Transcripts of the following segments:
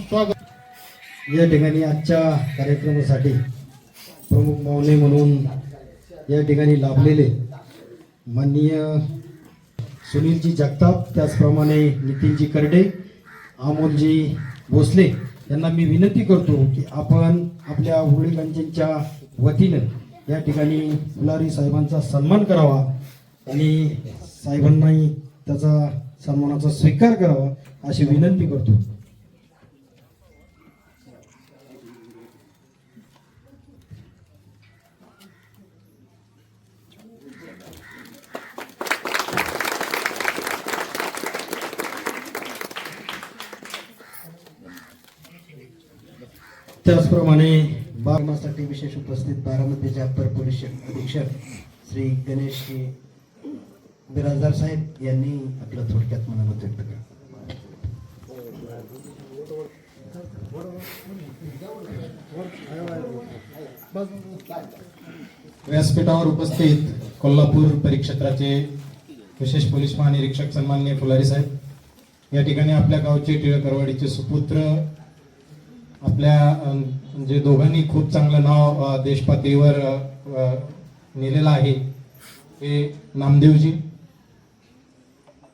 स्वागत या ठिकाणी आजच्या कार्यक्रमासाठी प्रमुख पाहुणे म्हणून या ठिकाणी लाभलेले माननीय सुनीलजी जगताप त्याचप्रमाणे नितीनजी करडे अमोलजी भोसले यांना मी विनंती करतो की आपण आपल्या वडिलांच्या वतीनं या ठिकाणी फुलारी साहेबांचा सन्मान करावा आणि साहेबांनाही त्याचा सन्मानाचा स्वीकार करावा अशी विनंती करतो. त्याचप्रमाणे बागमासाठी विशेष उपस्थित बारामतीचे अप्पर पोलीस अधीक्षक श्री गणेश बिराजदार साहेब यांनी आपलं थोडक्यात मनामत व्यक्त केलं. व्यासपीठावर उपस्थित कोल्हापूर परिक्षेत्राचे विशेष पोलीस महानिरीक्षक सन्माननीय फुलारी साहेब या ठिकाणी आपल्या गावचे टिळकरवाडीचे सुपुत्र आपल्या जे म्हणजे दोघांनी खूप चांगलं नाव देशपातळीवर नेलेलं आहे. हे नामदेवजी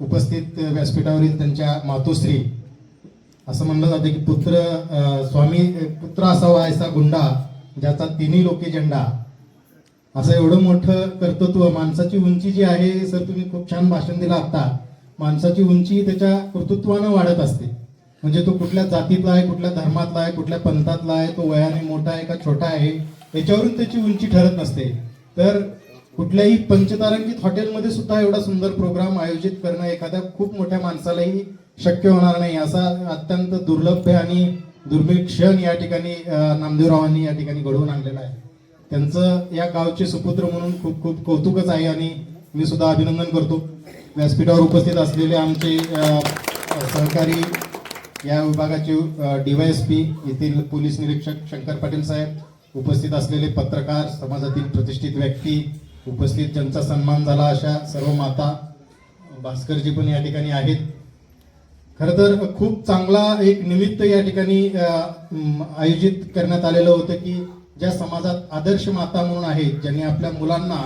उपस्थित व्यासपीठावरील त्यांच्या मातोश्री असं म्हणलं जातं की पुत्र स्वामी पुत्र असावा ऐसा गुंडा ज्याचा तिन्ही लोके झेंडा असं एवढं मोठं कर्तृत्व माणसाची उंची जी आहे सर तुम्ही खूप छान भाषण दिलं आता माणसाची उंची त्याच्या कर्तृत्वानं वाढत असते. म्हणजे तो कुठल्या जातीतला आहे कुठल्या धर्मातला आहे कुठल्या पंथातला आहे तो वयाने मोठा आहे का छोटा आहे याच्यावरून त्याची उंची ठरत नसते. तर कुठल्याही पंचतारांकित हॉटेलमध्ये सुद्धा एवढा सुंदर प्रोग्राम आयोजित करणं एखाद्या खूप मोठ्या माणसालाही शक्य होणार नाही. असा अत्यंत दुर्लभ आणि दुर्मिळ क्षण या ठिकाणी नामदेवरावांनी या ठिकाणी घडवून आणलेला आहे. त्यांचं या गावचे सुपुत्र म्हणून खूप खूप कौतुकच आहे आणि मी सुद्धा अभिनंदन करतो. व्यासपीठावर उपस्थित असलेले आमचे सहकारी या विभागाचे डीवायएसपी येथील पोलीस निरीक्षक शंकर पाटील साहेब उपस्थित असलेले पत्रकार समाजातील प्रतिष्ठित व्यक्ती उपस्थित ज्यांचा सन्मान झाला अशा सर्व माता भास्करजी पण या ठिकाणी आहेत. खरं तर खूप चांगला एक निमित्त या ठिकाणी आयोजित करण्यात आलेलं होतं की ज्या समाजात आदर्श माता म्हणून आहेत ज्यांनी आपल्या मुलांना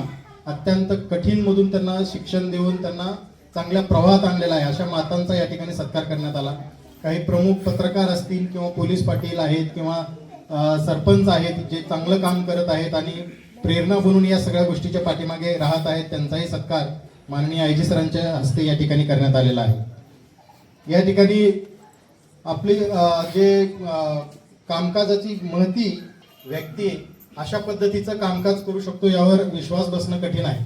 अत्यंत कठीण मधून त्यांना शिक्षण देऊन त्यांना चांगल्या प्रवाहात आणलेला आहे अशा मातांचा या ठिकाणी सत्कार करण्यात आला. काही प्रमुख पत्रकार असतील किंवा पोलीस पाटील आहेत किंवा सरपंच आहेत जे चांगलं काम करत आहेत आणि प्रेरणा बनून या सगळ्या गोष्टीच्या पाठीमागे राहत आहेत त्यांचाही सत्कार माननीय आयजी सरांच्या हस्ते या ठिकाणी करण्यात आलेला आहे. या ठिकाणी आपली जे कामकाजाची महती व्यक्ती अशा पद्धतीचं कामकाज करू शकतो यावर विश्वास बसणं कठीण आहे.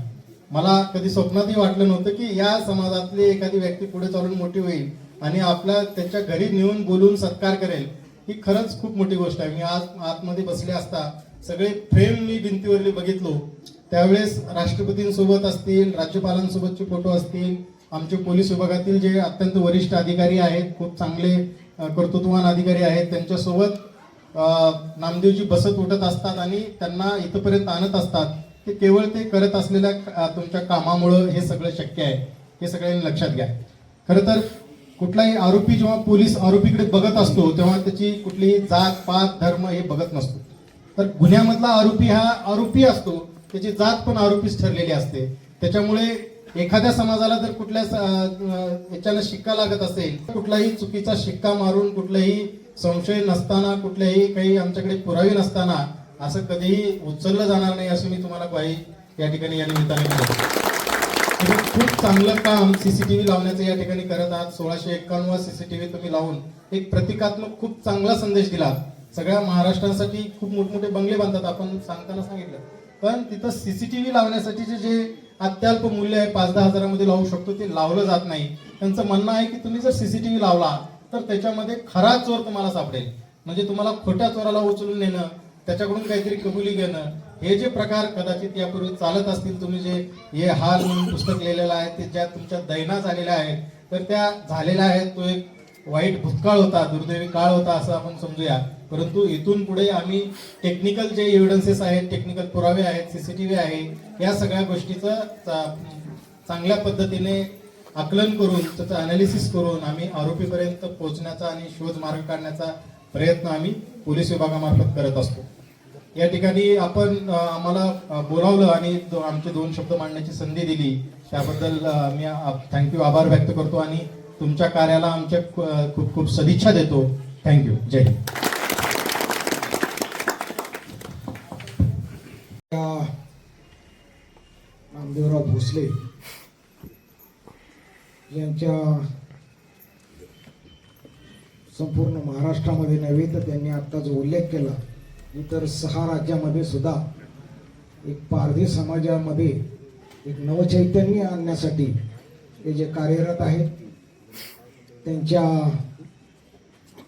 मला कधी स्वप्नातही वाटलं नव्हतं की या समाजातली एखादी व्यक्ती पुढे चालून मोठी होईल. आणि आपला त्याच्या घरी नेऊन बोलून सत्कार करेल ही खरंच खूप मोठी गोष्ट आहे. मी आज आतमध्ये बसले असता सगळे फ्रेम मी भिंतीवरली बघितलो. त्यावेळेस राष्ट्रपतींसोबत असतील राज्यपालांसोबतचे फोटो असतील आमचे पोलीस विभागातील जे अत्यंत वरिष्ठ अधिकारी आहेत खूप चांगले कर्तृत्ववान अधिकारी आहेत त्यांच्यासोबत नामदेवजी बसत उठत असतात आणि त्यांना इथपर्यंत आणत असतात ते केवळ ते करत असलेल्या तुमच्या कामामुळं हे सगळं शक्य आहे. हे सगळ्यांनी लक्षात घ्या. खरं तर कुठलाही आरोपी जेव्हा पोलीस आरोपीकडे बघत असतो तेव्हा त्याची कुठलीही जात पात धर्म हे बघत नसतो. तर गुन्ह्यामधला आरोपी हा आरोपी असतो त्याची जात पण आरोपीच ठरलेली असते. त्याच्यामुळे एखाद्या समाजाला जर कुठल्या याच्यानं शिक्का लागत असेल कुठलाही चुकीचा शिक्का मारून कुठलाही संशय नसताना कुठल्याही काही आमच्याकडे पुरावे नसताना असं कधीही उचललं जाणार नाही असं मी तुम्हाला ग्वाही या ठिकाणी या निमित्ताने खूप चांगलं काम सीसीटीव्ही लावण्याचं या ठिकाणी करत आहात. सोळाशे एक्कावन्न सीसीटीव्ही तुम्ही लावून एक प्रतिकात्मक खूप चांगला संदेश दिला. सगळ्या महाराष्ट्रासाठी खूप मोठमोठे बंगले बांधतात आपण सांगताना सांगितलं. पण तिथं सीसीटीव्ही लावण्यासाठीचे जे अत्यल्प मूल्य आहे पाच दहा हजारामध्ये लावू शकतो ते लावलं जात नाही. त्यांचं म्हणणं आहे की तुम्ही जर सीसीटीव्ही लावला तर त्याच्यामध्ये खरा चोर तुम्हाला सापडेल. म्हणजे तुम्हाला खोट्या चोराला उचलून नेणं त्याच्याकडून काहीतरी कबुली घेणं हे जे प्रकार कदाचित यापूर्वी चालत असतील तुम्ही जे हे हाल म्हणून पुस्तक लिहिलेलं आहे ते ज्या तुमच्या दैना झालेल्या आहेत तर त्या झालेल्या आहेत तो एक वाईट भूतकाळ होता दुर्दैवी काळ होता असं आपण समजूया. परंतु इथून पुढे आम्ही टेक्निकल जे एव्हिडन्सेस आहेत टेक्निकल पुरावे आहेत सीसीटीव्ही आहे या सगळ्या गोष्टीचं चा- चांगल्या पद्धतीने आकलन करून त्याचं अनालिसिस करून आम्ही आरोपीपर्यंत पोहोचण्याचा आणि शोध मार्ग काढण्याचा प्रयत्न आम्ही पोलीस विभागामार्फत करत असतो. या ठिकाणी आपण आम्हाला बोलावलं आणि आमचे दोन शब्द मांडण्याची संधी दिली. त्याबद्दल मी थँक्यू आभार व्यक्त करतो आणि तुमच्या कार्याला आमच्या खूप खूप सदिच्छा देतो. थँक्यू जय हिंद. नामदेवराव भोसले यांच्या संपूर्ण महाराष्ट्रामध्ये नव्हे तर त्यांनी आत्ता जो उल्लेख केला. इतर सहा राज्यामध्ये सुद्धा एक पारधी समाजामध्ये एक नवचैतन्य आणण्यासाठी ते जे कार्यरत आहेत त्यांच्या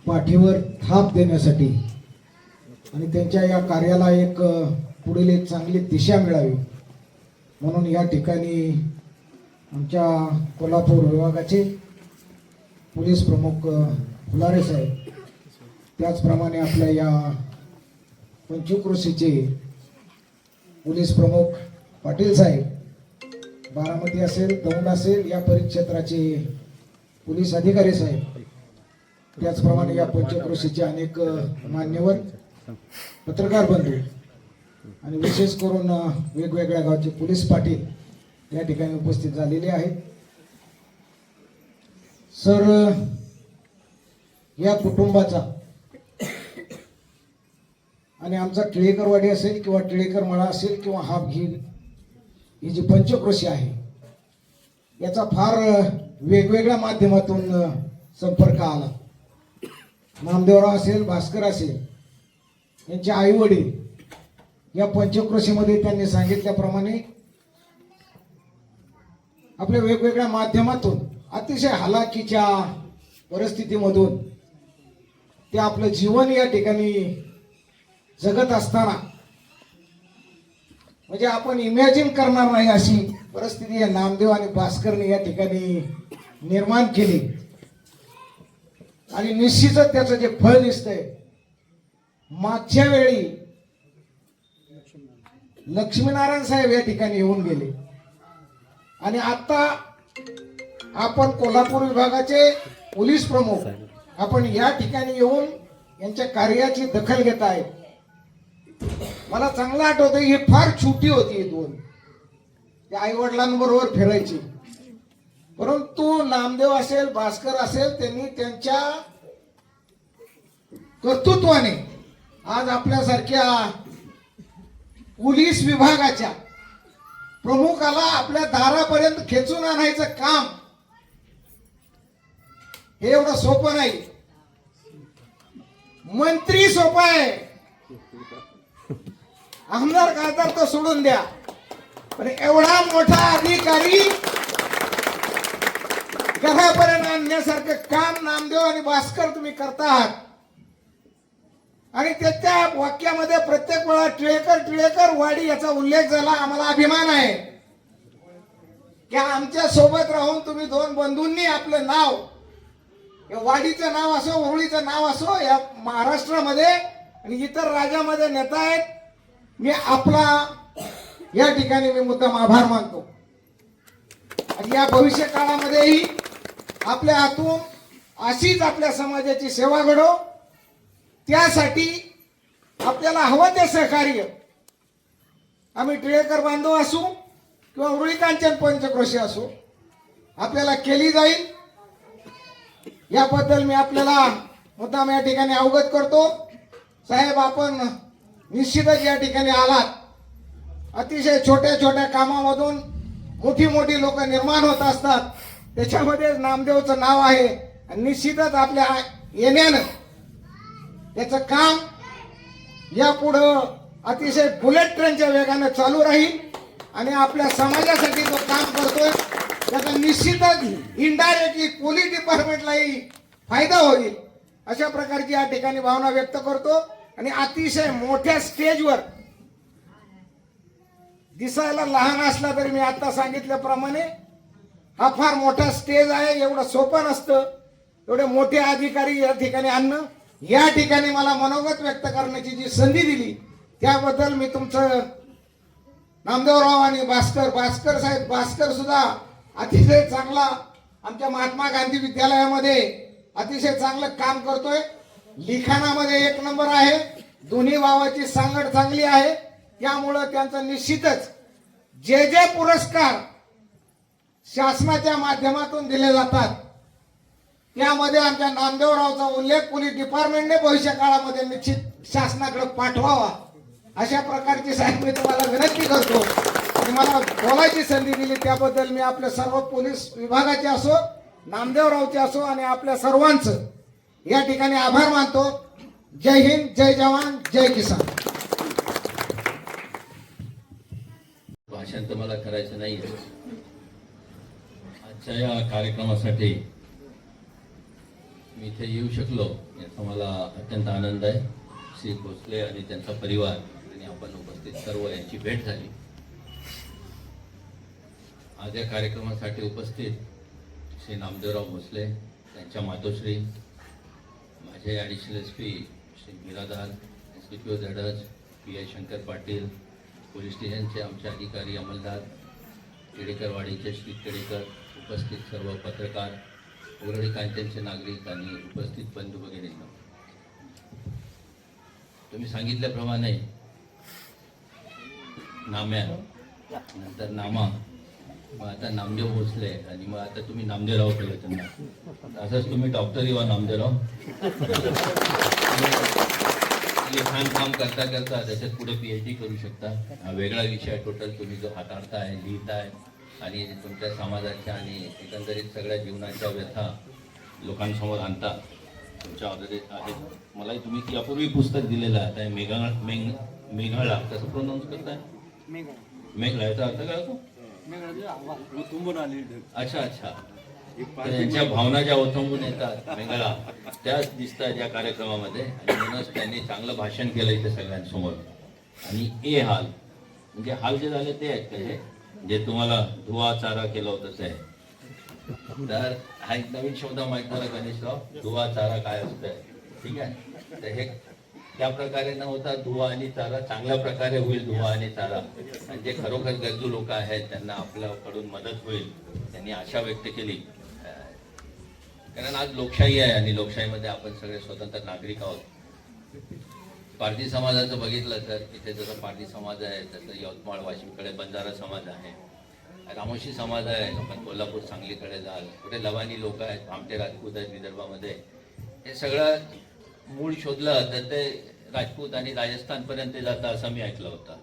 पाठीवर थाप देण्यासाठी आणि त्यांच्या या कार्याला एक पुढील एक चांगली दिशा मिळावी. म्हणून या ठिकाणी आमच्या कोल्हापूर विभागाचे पोलीस प्रमुख फुलारे साहेब त्याचप्रमाणे आपल्या या पंचक्रोशीचे पोलीस प्रमुख पाटील साहेब बारामती असेल दौंड असेल या परिक्षेत्राचे पोलीस अधिकारी साहेब. त्याचप्रमाणे या पंचकृषीचे अनेक मान्यवर पत्रकार बंधू आणि विशेष करून वेगवेगळ्या गावचे पोलीस पाटील या ठिकाणी उपस्थित झालेले आहेत. सर या कुटुंबाचा आणि आमचा टिळेकरवाडी असेल किंवा टिळेकर मळा असेल किंवा हाफघीर ही जी पंचक्रोशी आहे याचा फार वेगवेगळ्या माध्यमातून संपर्क आला. नामदेवराव असेल भास्कर असेल यांचे आईवडील या पंचक्रोशीमध्ये त्यांनी सांगितल्याप्रमाणे आपल्या वेगवेगळ्या माध्यमातून अतिशय हलाखीच्या परिस्थितीमधून ते आपलं जीवन या ठिकाणी जगत असताना. म्हणजे आपण इमॅजिन करणार नाही अशी परिस्थिती या नामदेव आणि भास्करने या ठिकाणी निर्माण केली. आणि निश्चितच त्याचं जे फळ दिसतंय मागच्या वेळी लक्ष्मीनारायण साहेब या ठिकाणी येऊन गेले. आणि आता आपण कोल्हापूर विभागाचे पोलीस प्रमुख आपण या ठिकाणी येऊन यांच्या कार्याची दखल घेत आहेत. मला चांगलं आठवतं ही फार छोटी होती दोन. त्या आई वडिलांबरोबर फिरायची. परंतु नामदेव असेल भास्कर असेल त्यांनी त्यांच्या कर्तृत्वाने आज आपल्यासारख्या पोलीस विभागाच्या प्रमुखाला आपल्या दारापर्यंत खेचून आणायचं काम हे एवढं सोपं नाही. मंत्री सोपं आहे. आमदार खासदार तर सोडून द्या. पण एवढा मोठा अधिकारी घरापर्यंत आणण्यासारखं काम नामदेव आणि भास्कर तुम्ही करता आहात आणि त्याच्या वाक्यामध्ये प्रत्येक वेळा टिळेकर टिळेकर वाडी याचा उल्लेख झाला आम्हाला अभिमान आहे. की आमच्यासोबत राहून तुम्ही दोन बंधूंनी आपलं नाव या वाडीचं नाव असो होळीचं नाव असो या महाराष्ट्रामध्ये आणि इतर राज्यामध्ये नेता आहेत मी आपला या ठिकाणी मी मुद्दाम आभार मानतो. आणि या भविष्य काळामध्येही आपल्या हातून अशीच आपल्या समाजाची सेवा घडो. त्यासाठी आपल्याला हवं ते सहकार्य. आम्ही टिळेकर बांधव असू किंवा उरुळी पंचक्रोशी असू आपल्याला केली जाईल. याबद्दल मी आपल्याला मुद्दाम या ठिकाणी अवगत करतो. साहेब आपण निश्चितच या ठिकाणी आलात. अतिशय छोट्या छोट्या कामामधून मोठी मोठी लोक निर्माण होत असतात. त्याच्यामध्ये नामदेवचं नाव आहे. आणि निश्चितच आपल्या येण्यानं त्याचं काम यापुढं अतिशय बुलेट ट्रेनच्या वेगानं चालू राहील. आणि आपल्या समाजासाठी जो काम करतोय त्याचा निश्चितच इनडायरेक्टली पोलीस डिपार्टमेंटलाही फायदा होईल. अशा प्रकारची या ठिकाणी भावना व्यक्त करतो. आणि अतिशय मोठ्या स्टेजवर दिसायला लहान असला तरी मी आता सांगितल्याप्रमाणे हा फार मोठा स्टेज आहे एवढं सोपं नसतं. एवढे मोठे अधिकारी या ठिकाणी आणणं. या ठिकाणी मला मनोगत व्यक्त करण्याची जी संधी दिली त्याबद्दल मी तुमचं नामदेवराव आणि भास्कर भास्कर साहेब भास्कर सुद्धा अतिशय चांगला आमच्या महात्मा गांधी विद्यालयामध्ये अतिशय चांगलं काम करतोय. लिखाणामध्ये एक नंबर आहे. दोन्ही भावाची सांगड चांगली आहे. त्यामुळं त्यांचं निश्चितच जे जे पुरस्कार शासनाच्या माध्यमातून दिले जातात त्यामध्ये आमच्या नामदेवरावचा उल्लेख पोलीस डिपार्टमेंटने भविष्य काळामध्ये निश्चित शासनाकडे पाठवावा. अशा प्रकारची साहेब मी तुम्हाला विनंती करतो. आणि मला बोलायची संधी दिली त्याबद्दल मी आपल्या सर्व पोलीस विभागाचे असो नामदेवरावचे असो आणि आपल्या सर्वांचं या ठिकाणी आभार मानतो. जय हिंद जय जवान जय किसान. भाषण तर मला करायचं नाही आजच्या या कार्यक्रमासाठी मी इथे येऊ शकलो याचा मला अत्यंत आनंद आहे. श्री भोसले आणि त्यांचा परिवार आणि आपण उपस्थित सर्व यांची भेट झाली. आज या कार्यक्रमासाठी उपस्थित श्री नामदेवराव भोसले त्यांच्या मातोश्री माझे additional S P Shri Biradar S P P P I Shankar Patil police स्टेशनचे आमचे अधिकारी अंमलदार केडेकरवाडीचे श्री केडेकर उपस्थित सर्व पत्रकार उरळी कांचनचे नागरिक आणि उपस्थित बंधू भगिनींना. तुम्ही सांगितल्याप्रमाणे नाम्या नंतर नामा मग आता नामदेव भोसले आणि मग आता तुम्ही नामदेवराव केलं त्यांना असंच तुम्ही डॉक्टर युवा नामदेवराव. लिखाण काम करता करता त्याच्यात पुढे पी एच डी करू शकता. हा वेगळा विषय टोटल तुम्ही जो हाताळताय लिहिताय आणि तुमच्या समाजाच्या आणि एकंदरीत सगळ्या जीवनाच्या व्यथा लोकांसमोर आणता तुमच्या ऑर्डर आहेत. मलाही तुम्ही यापूर्वी पुस्तक दिलेलं आहे. आता मेघा मेघ मेघाळा कसं प्रोनाऊन्स करताय? मेघला याचा अर्थ काय होतो? अच्छा अच्छा. तर यांच्या भावना ज्या ओथंबून येतात मेंगळा त्याच दिसतात या कार्यक्रमामध्ये. आणि म्हणूनच त्यांनी चांगलं भाषण केलं इथे सगळ्यांसमोर. आणि ए हाल. म्हणजे हाल जे झाले ते आहेत का हे? जे तुम्हाला धुवा चारा केला होतं ते तर हा एक नवीन शब्द माहीत झाला गणेशराव. धुवा चारा काय असतंय? ठीक आहे? तर हे त्या प्रकारे न होता धुवा आणि चारा चांगल्या प्रकारे होईल धुवा आणि चारा. आणि जे खरोखर गरजू लोक आहेत त्यांना आपल्याकडून मदत होईल त्यांनी आशा व्यक्त केली. कारण आज लोकशाही आहे आणि लोकशाहीमध्ये आपण सगळे स्वतंत्र नागरिक आहोत. पारधी समाजाचं बघितलं तर इथे जसं पारधी समाज आहे तसं यवतमाळ वाशिमकडे बंजारा समाज आहे. रामोशी समाज आहे आपण कोल्हापूर सांगलीकडे जाल. कुठे लवानी लोक आहेत आमटे राजपूत आहेत विदर्भामध्ये. हे सगळं मूळ शोधलं तर ते राजपूत आणि राजस्थानपर्यंत जातं असं मी ऐकलं होतं.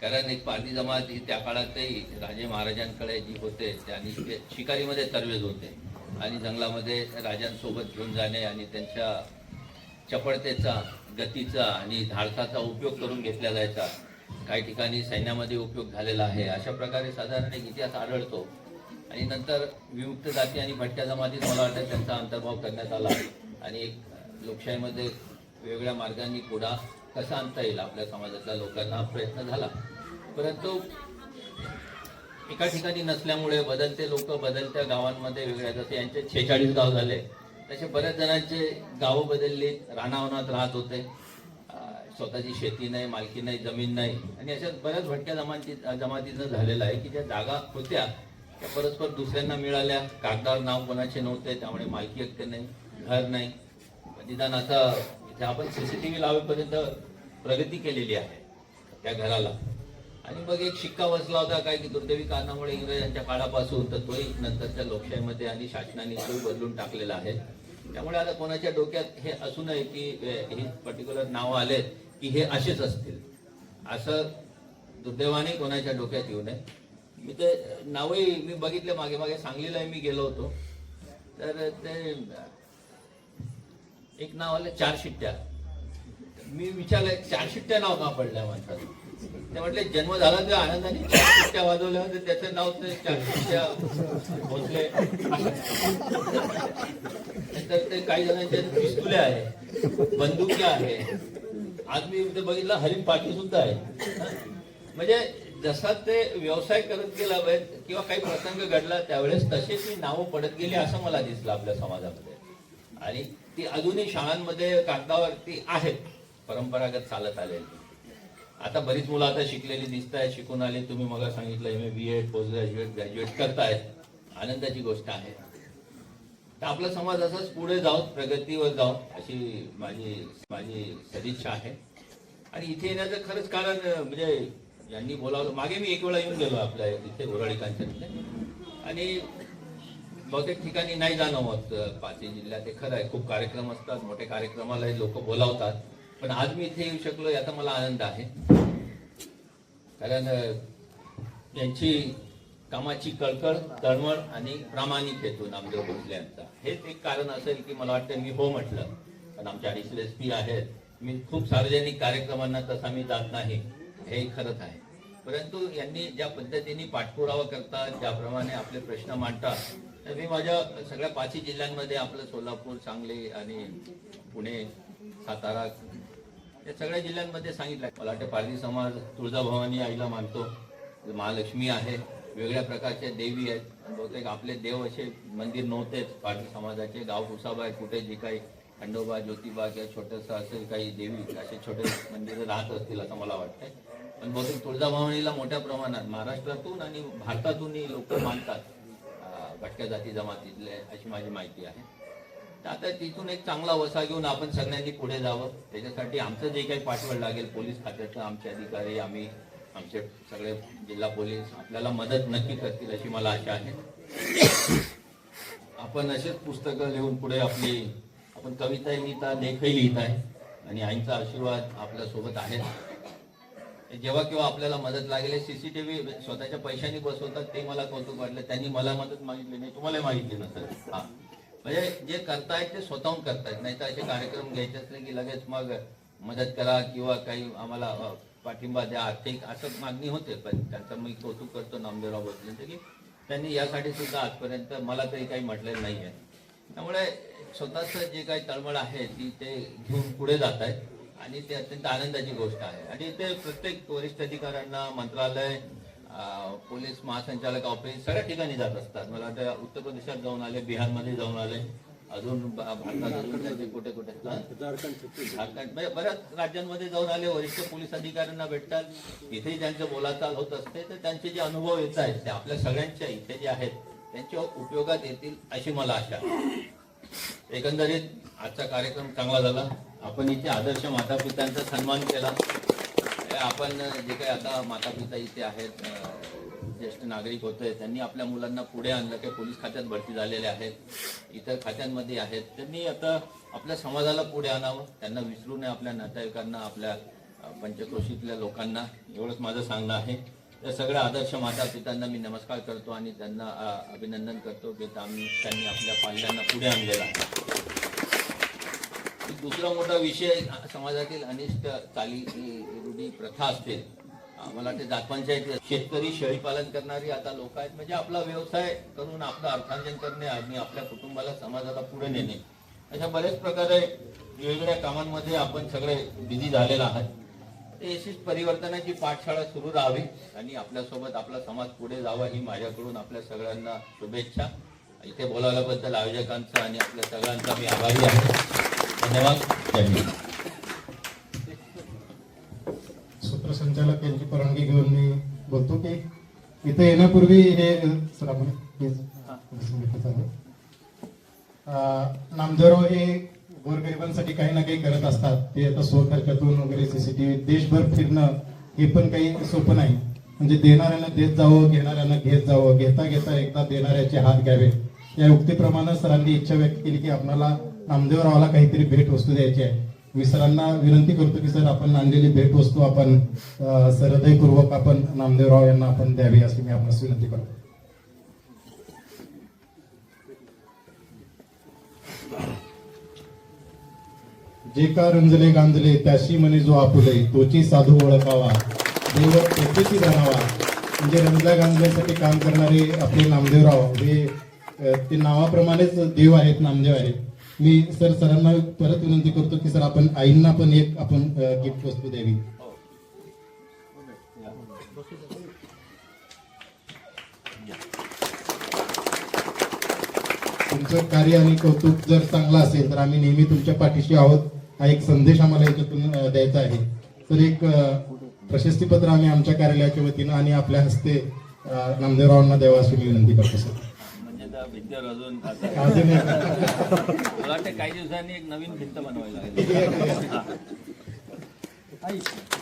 कारण एक पाली जमात ही त्या काळातही राजे महाराजांकडे जी होते त्यांनी ते शिकारीमध्ये तरवेज होते आणि जंगलामध्ये राजांसोबत घेऊन जाणे आणि त्यांच्या चपळतेचा गतीचा आणि धाडसाचा उपयोग करून घेतला जायचा. काही ठिकाणी सैन्यामध्ये उपयोग झालेला आहे. अशा प्रकारे साधारण एक इतिहास आढळतो. आणि नंतर विमुक्त जाती आणि भटक्या जमातीत मला वाटतं त्यांचा अंतर्भाव करण्यात आला. आणि एक लोकशाहीमध्ये वेगवेगळ्या मार्गांनी पुढा कसा आणता येईल आपल्या समाजातल्या लोकांना प्रयत्न झाला. परंतु एका ठिकाणी नसल्यामुळे बदलते लोक बदलत्या गावांमध्ये वेगळ्या जसे यांचे छेचाळीस गाव झाले तसे बऱ्याच जणांचे गावं बदलली रानावनात राहत होते. स्वतःची शेती नाही मालकी नाही जमीन नाही. आणि अशा बऱ्याच भटक्या जमाती जमातीचं झालेलं आहे की ज्या जागा होत्या त्या परस्पर दुसऱ्यांना मिळाल्या. कागदावर नाव कोणाचे नव्हते त्यामुळे मालकी हक्क नाही घर नाही. निदान आता इथे आपण सीसीटीव्ही लावेपर्यंत प्रगती केलेली आहे त्या घराला. आणि मग एक शिक्का बसला होता काय की दुर्दैवी कारणामुळे इंग्रजांच्या काळापासून तर तोही नंतरच्या लोकशाहीमध्ये आणि शासनाने तो बदलून टाकलेला आहे. त्यामुळे आता कोणाच्या डोक्यात हे असू नये की हे पर्टिक्युलर नावं आले की हे असेच असतील. असं दुर्दैवाने कोणाच्या डोक्यात येऊ नये. मी ते नावही मी बघितले मागे मागे सांगलीलाही मी गेलो होतो. तर ते एक नाव आलं चार शिट्ट्या. मी विचारलं चार शिट्ट्या नाव का पडल्या म्हणतात? ते म्हटले जन्म झाला तर आनंदाने चार शिट्ट्या वाजवल्या होत्या त्याचं नाव ते चार शिट्ट्या भोसले. नंतर ते काही जणांच्या पिस्तुल्या आहे बंदुक्या आहे. आज मी ते बघितलं हरिण पाठी सुद्धा आहे. म्हणजे जसा ते व्यवसाय करत गेला किंवा काही प्रसंग घडला त्यावेळेस तसेच मी नावं पडत गेली असं मला दिसलं आपल्या समाजामध्ये. आणि ती अजूनही शाळांमध्ये कागदावरती आहेत परंपरागत चालत आलेली. आता बरीच मुलं आता शिकलेली दिसत आहेत शिकून आले. तुम्ही मला सांगितलं M A B Ed post graduate graduate करतायत. आनंदाची गोष्ट आहे. तर आपला समाज असाच पुढे जाऊन प्रगतीवर जाऊन अशी माझी माझी सदिच्छा आहे. आणि इथे येण्याचं खरंच कारण म्हणजे यांनी बोलावलं. मागे मी एक वेळा येऊन गेलो आपल्या इथे उराळी कांचनमध्ये आणि बहुतेक ठिकाणी नाही जाणं होत पाचही जिल्ह्यात हे खरं आहे. खूप कार्यक्रम असतात मोठे कार्यक्रमाला लोक बोलावतात. पण आज मी इथे येऊ शकलो याचा मला आनंद आहे. कारण यांची कामाची कळकळ तळमळ आणि प्रामाणिक हेतू नामदेव भोसले यांचा. हेच एक कारण असेल की मला वाटतं मी हो म्हटलं. पण आमच्या अडीचशे एस पी आहेत. मी खूप सार्वजनिक कार्यक्रमांना तसा मी जात नाही. हे खरंच आहे. परंतु यांनी ज्या पद्धतीने पाठपुरावा करतात ज्याप्रमाणे आपले प्रश्न मांडतात तर मी माझ्या सगळ्या पाचही जिल्ह्यांमध्ये आपलं सोलापूर सांगली आणि पुणे सातारा या सगळ्या जिल्ह्यांमध्ये सांगितलं. मला वाटतं पारधी समाज तुळजाभवानी आईला मानतो. महालक्ष्मी आहे. वेगळ्या प्रकारच्या देवी आहेत. बहुतेक आपले देव असे मंदिर नव्हतेच. पारधी समाजाचे गाव कुसाबा कुठे जे काही खंडोबा ज्योतिबा किंवा छोटंसं असेल काही देवी असे छोटे मंदिरं राहत असतील असं मला वाटतंय. पण बहुतेक तुळजाभवानीला मोठ्या प्रमाणात महाराष्ट्रातून आणि भारतातूनही लोक मानतात. भटक्या जाती जमातीतले अशी माझी माहिती आहे. तर आता तिथून एक चांगला वसा घेऊन आपण सगळ्यांनी पुढे जावं. त्याच्यासाठी आमचं जे काही पाठबळ लागेल पोलीस खात्याचं आमचे अधिकारी आम्ही आमचे सगळे जिल्हा पोलीस आपल्याला मदत नक्की करतील अशी मला आशा आहे. आपण असेच पुस्तकं लिहून पुढे आपली आपण कविताही लिहिता लेखही लिहित आहे. आणि आईंचा आशीर्वाद आपल्यासोबत आहे. जेव्हा केव्हा आपल्याला मदत लागेल सीसीटीव्ही स्वतःच्या पैशाने बसवतात ते मला कौतुक वाटलं. त्यांनी मला मदत मागितली नाही तुम्हाला मागितली नसेल. हा. म्हणजे जे करतायत ते स्वतःहून करतायत. नाही तर असे कार्यक्रम घ्यायचे असले की लगेच मग मदत करा किंवा काही आम्हाला पाठिंबा द्या आर्थिक असं मागणी होते. पण त्यांचं मी कौतुक करतो नामदेवराव भोसलेंचं की त्यांनी यासाठी सुद्धा आजपर्यंत मला तरी काही म्हटलेलं नाही आहे त्यामुळे स्वतःच जे काही तळमळ आहे ती ते घेऊन पुढे जात आहेत आणि ते अत्यंत आनंदाची गोष्ट आहे. आणि ते प्रत्येक वरिष्ठ अधिकाऱ्यांना मंत्रालय पोलीस महासंचालक ऑफिस सगळ्या ठिकाणी जात असतात. मला वाटतं उत्तर प्रदेशात जाऊन आले बिहारमध्ये जाऊन आले अजून भारतात कुठे कुठे? झारखंड म्हणजे बऱ्याच राज्यांमध्ये जाऊन आले वरिष्ठ पोलीस अधिकाऱ्यांना भेटतात. इथेही त्यांचं बोलाचाल होत असते तर त्यांचे जे अनुभव येत आहेत ते आपल्या सगळ्यांच्या इथे जे आहेत त्यांच्या उपयोगात येतील अशी मला आशा एकंदरीत आजचा कार्यक्रम चांगला झाला. आपण इथे आदर्श माता पित्यांचा सन्मान केला. आपण जे काही आता माता पिता इथे आहेत ज्येष्ठ नागरिक होते त्यांनी आपल्या मुलांना पुढे आणलं काही पोलीस खात्यात भरती झालेले आहेत इतर खात्यांमध्ये आहेत. त्यांनी आता आपल्या समाजाला पुढे आणावं त्यांना विसरू नये आपल्या नातेवाईकांना आपल्या पंचक्रोशीतल्या लोकांना. एवढंच माझं सांगणं आहे. त्या सगळ्या आदर्श माता पित्यांना मी नमस्कार करतो आणि त्यांना अभिनंदन करतो की आम्ही त्यांनी आपल्या पाल्यांना पुढे आणलेलं आहे. दुसरा मोठा विषय समाजातील अनिष्ट चाली रूढी प्रथा असते. मला वाटते जातपंचायत शेतकरी शेळी पालन करणारी आता लोक आहेत. म्हणजे आपला व्यवसाय करून आपलं अर्थार्जन करणे आणि आपल्या कुटुंबाला समाजाला पुढे नेणे. अशा बऱ्याच प्रकारे वेगवेगळ्या कामांमध्ये आपण सगळे बिझी झालेलो आहात. ते अशीच परिवर्तनाची पाठशाळा सुरू राहावी आणि आपल्यासोबत आपला समाज पुढे जावा ही माझ्याकडून आपल्या सगळ्यांना शुभेच्छा. इथे बोलावल्याबद्दल आयोजकांचा आणि आपल्या सगळ्यांचा मी आभारी आहे. धन्यवाद. जय हिंद. सूत्रसंचालक यांची परवानगी घेऊन मी बोलतो की इथे येण्यापूर्वी हे सर आपण हे गोरगरिबांसाठी काही ना काही करत असतात. ते आता स्वखर्चातून वगैरे सीसीटीव्ही देशभर फिरणं हे पण काही सोपं नाही. म्हणजे देणाऱ्यांना देत जावं घेणाऱ्यांना घेत जावं. घेता घेता एकदा देणाऱ्याचे हात घ्यावे. या उक्तीप्रमाणे सरांनी इच्छा व्यक्त केली की आपल्याला नामदेवरावाला काहीतरी भेट वस्तू द्यायची आहे. मी सरांना विनंती करतो की सर आपण आणलेली भेटवस्तू आपण अं, सहृदयपूर्वक आपण नामदेवराव यांना आपण द्यावी अशी मी आपणास विनंती करतो. जे का रंजले गांजले त्याशी म्हणे जो आपुले तोची साधू ओळखावा देव तेथेची जाणावा. म्हणजे रंजल्या गांजल्यासाठी काम करणारे आपले नामदेवराव हे ते नावाप्रमाणेच देव आहेत नामदेव आहेत. मी सर सरांना परत विनंती करतो की सर आपण आईंना पण एक आपण गिफ्ट वस्तू द्यावी. तुमचं कार्य आणि कौतुक जर चांगलं असेल तर आम्ही नेहमी तुमच्या पाठीशी आहोत. हा एक संदेश आम्हाला याच्यातून द्यायचा आहे. तर एक प्रशस्तीपत्र आम्ही आमच्या कार्यालयाच्या वतीनं आणि आपल्या हस्ते नामदेवरावांना देवा अशी मी विनंती करतो सर. भिंतीवर अजून मला वाटतं काही दिवसांनी एक नवीन भिंत बनवायला लागेल.